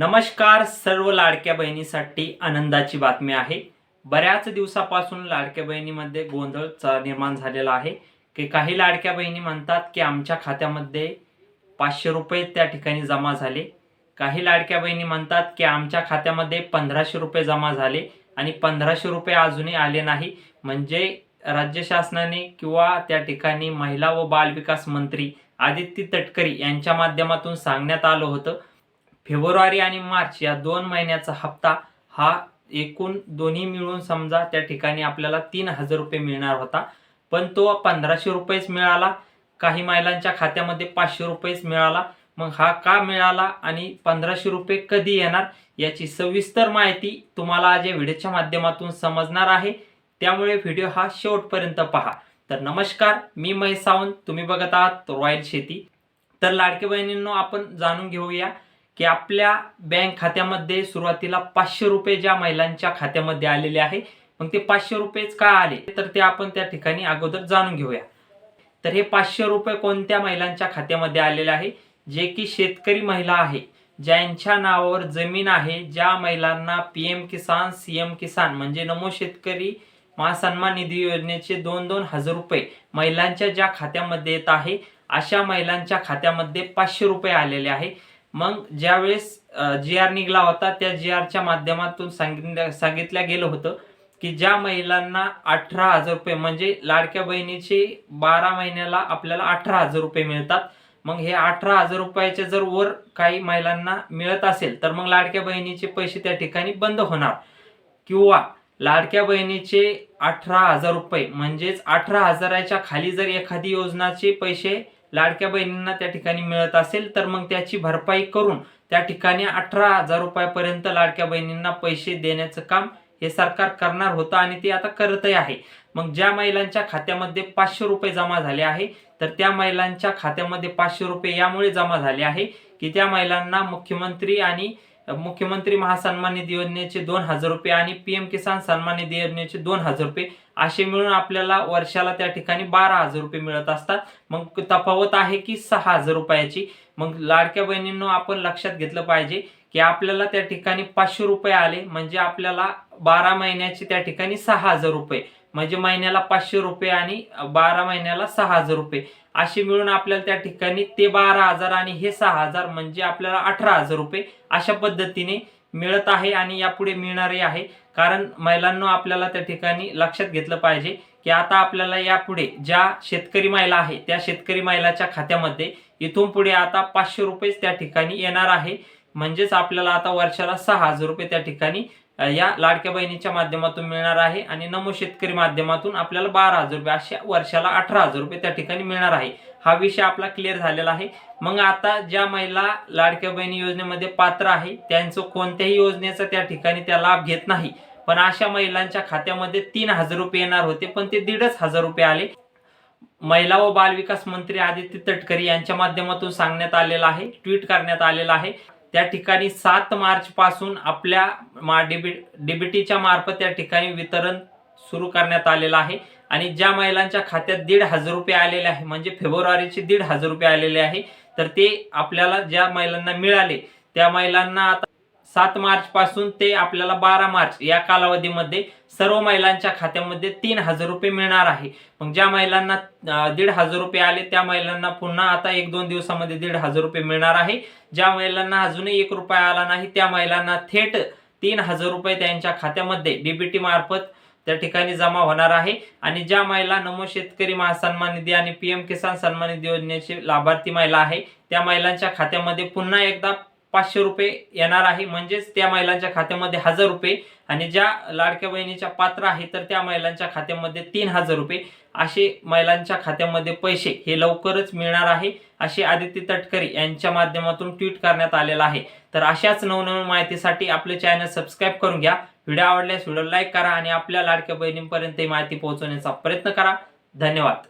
नमस्कार सर्व लाडक्या बहिणीसाठी आनंदाची बातमी आहे. बऱ्याच दिवसापासून लाडक्या बहिणीमध्ये गोंधळ निर्माण झालेला आहे. की काही लाडक्या बहिणी म्हणतात की आमच्या खात्यामध्ये पाचशे रुपये त्या ठिकाणी जमा झाले. काही लाडक्या बहिणी म्हणतात की आमच्या खात्यामध्ये पंधराशे रुपये जमा झाले आणि पंधराशे रुपये अजूनही आले नाही. म्हणजे राज्य शासनाने किंवा त्या ठिकाणी महिला व बालविकास मंत्री आदित्य तटकरी यांच्या माध्यमातून सांगण्यात आलं होतं. फेब्रुवारी आणि मार्च या दोन महिन्याचा हप्ता हा एकूण दोन्ही मिळून समजा त्या ठिकाणी आपल्याला तीन हजार रुपये मिळणार होता. पण तो पंधराशे रुपयेच मिळाला. काही महिलांच्या खात्यामध्ये पाचशे रुपयेच मिळाला. मग हा का मिळाला आणि पंधराशे रुपये कधी येणार याची सविस्तर माहिती तुम्हाला आज या व्हिडिओच्या माध्यमातून समजणार आहे. त्यामुळे व्हिडिओ हा शेवटपर्यंत पहा. तर नमस्कार मी महेश सावंत. तुम्ही बघत आहात रॉयल शेती. तर लाडके बहिणींनो आपण जाणून घेऊया की आपल्या बँक खात्यामध्ये सुरुवातीला पाचशे रुपये ज्या महिलांच्या खात्यामध्ये आलेले आहे मग ते पाचशे रुपयेच का आले? तर ते आपण त्या ठिकाणी अगोदर जाणून घेऊया. तर हे पाचशे रुपये कोणत्या महिलांच्या खात्यामध्ये आलेले आहे? जे की शेतकरी महिला आहे ज्यांच्या नावावर जमीन आहे ज्या महिलांना P M Kisan C M Kisan म्हणजे नमो शेतकरी महासन्मान निधी योजनेचे दोन दोन हजार रुपये महिलांच्या ज्या खात्यामध्ये येत आहे अशा महिलांच्या खात्यामध्ये पाचशे रुपये आलेले आहे. मग ज्यावेळेस जी आर निघला होता त्या जी आरच्या माध्यमातून सांगितल्या सांगितलं गेलं होतं की ज्या महिलांना अठरा हजार रुपये म्हणजे लाडक्या बहिणीचे बारा महिन्याला आपल्याला अठरा हजार रुपये मिळतात. मग हे अठरा हजार रुपयाचे जर वर काही महिलांना मिळत असेल तर मग लाडक्या बहिणीचे पैसे त्या ठिकाणी बंद होणार. किंवा लाडक्या बहिणीचे अठरा हजार रुपये म्हणजेच अठरा हजाराच्या खाली जर एखादी योजनाचे पैसे लाडक्या बहिणींना त्या ठिकाणी मिळत असेल तर मग त्याची भरपाई करून त्या ठिकाणी अठरा हजार रुपयापर्यंत लाडक्या बहिणींना पैसे देण्याचं काम हे सरकार करणार होतं आणि ते आता करतही आहे. मग ज्या महिलांच्या खात्यामध्ये पाचशे रुपये जमा झाले आहे तर त्या महिलांच्या खात्यामध्ये पाचशे रुपये यामुळे जमा झाले आहे की त्या महिलांना मुख्यमंत्री आणि मुख्यमंत्री महासन्मान निधी योजनेचे दोन हजार रुपये आणि पीएम किसान सन्मान निधी योजनेचे दोन हजार रुपये असे मिळून आपल्याला वर्षाला त्या ठिकाणी बारा हजार रुपये मिळत असतात. मग तफावत आहे की सहा हजार रुपयाची. मग लाडक्या बहिणींना आपण लक्षात घेतलं पाहिजे की आपल्याला त्या ठिकाणी पाचशे रुपये आले. म्हणजे आपल्याला बारा महिन्याचे त्या ठिकाणी सहा हजार रुपये. म्हणजे महिन्याला पाचशे रुपये आणि बारा महिन्याला सहा हजार रुपये. असे मिळून आपल्याला त्या ठिकाणी ते बारा हजार आणि हे सहा हजार म्हणजे आपल्याला अठरा हजार रुपये अशा पद्धतीने मिळत आहे आणि यापुढे मिळणारही आहे. कारण महिलांना आपल्याला त्या ठिकाणी लक्षात घेतलं पाहिजे की आता आपल्याला यापुढे ज्या शेतकरी महिला आहे त्या शेतकरी महिलाच्या खात्यामध्ये इथून पुढे आता पाचशे रुपयेच त्या ठिकाणी येणार आहे. म्हणजेच आपल्याला आता वर्षाला सहा हजार रुपये त्या ठिकाणी या लाडक्या बहिणीच्या माध्यमातून मिळणार आहे आणि नमो शेतकरी माध्यमातून आपल्याला बारा हजार रुपये अशा वर्षाला अठरा हजार रुपये त्या ठिकाणी मिळणार आहे. हा विषय आपला क्लिअर झालेला आहे. मग आता ज्या महिला लाडक्या बहिणी योजनेमध्ये पात्र आहे त्यांचं कोणत्याही योजनेचा त्या ठिकाणी त्या लाभ घेत नाही. पण अशा महिलांच्या खात्यामध्ये तीन हजार रुपये येणार होते पण ते दीडच हजार रुपये आले. महिला व बालविकास मंत्री आदित्य तटकरी यांच्या माध्यमातून सांगण्यात आलेलं आहे ट्विट करण्यात आलेलं आहे. त्या ठिकाणी सात मार्च पासून आपल्या मा डीबी डीबीटीच्या मार्फत त्या ठिकाणी वितरण सुरू करण्यात आलेलं आहे. आणि ज्या महिलांच्या खात्यात दीड हजार रुपये आलेले आहे म्हणजे फेब्रुवारीचे दीड हजार रुपये आलेले आहे तर ते आपल्याला ज्या महिलांना मिळाले त्या महिलांना आता सात मार्च पासून ते आपल्याला बारा मार्च या कालावधीमध्ये सर्व महिलांच्या खात्यामध्ये तीन हजार रुपये मिळणार आहे. मग ज्या महिलांना दीड हजार रुपये आले त्या महिलांना पुन्हा आता एक दोन दिवसामध्ये दीड हजार रुपये मिळणार आहे. ज्या महिलांना अजूनही एक रुपया आला नाही त्या महिलांना थेट तीन हजार रुपये त्यांच्या खात्यामध्ये डीबीटी मार्फत त्या ठिकाणी जमा होणार आहे. आणि ज्या महिला नमो शेतकरी महासन्मान निधी आणि पीएम किसान सन्मान निधी योजनेचे लाभार्थी महिला आहे त्या महिलांच्या खात्यामध्ये पुन्हा एकदा पाचशे रुपये येणार आहे. म्हणजेच त्या महिलांच्या खात्यामध्ये हजार रुपये आणि ज्या लाडक्या बहिणीच्या पात्र आहे तर त्या महिलांच्या खात्यामध्ये तीन हजार रुपये. असे महिलांच्या खात्यामध्ये पैसे हे लवकरच मिळणार आहे. असे आदित्य तटकरी यांच्या माध्यमातून ट्विट करण्यात आलेलं आहे. तर अशाच नवनवीन माहितीसाठी आपले चॅनल सबस्क्राईब करून घ्या. व्हिडिओ आवडल्यास व्हिडिओ लाईक करा आणि आपल्या लाडक्या बहिणींपर्यंत ही माहिती पोहोचवण्याचा प्रयत्न करा. धन्यवाद.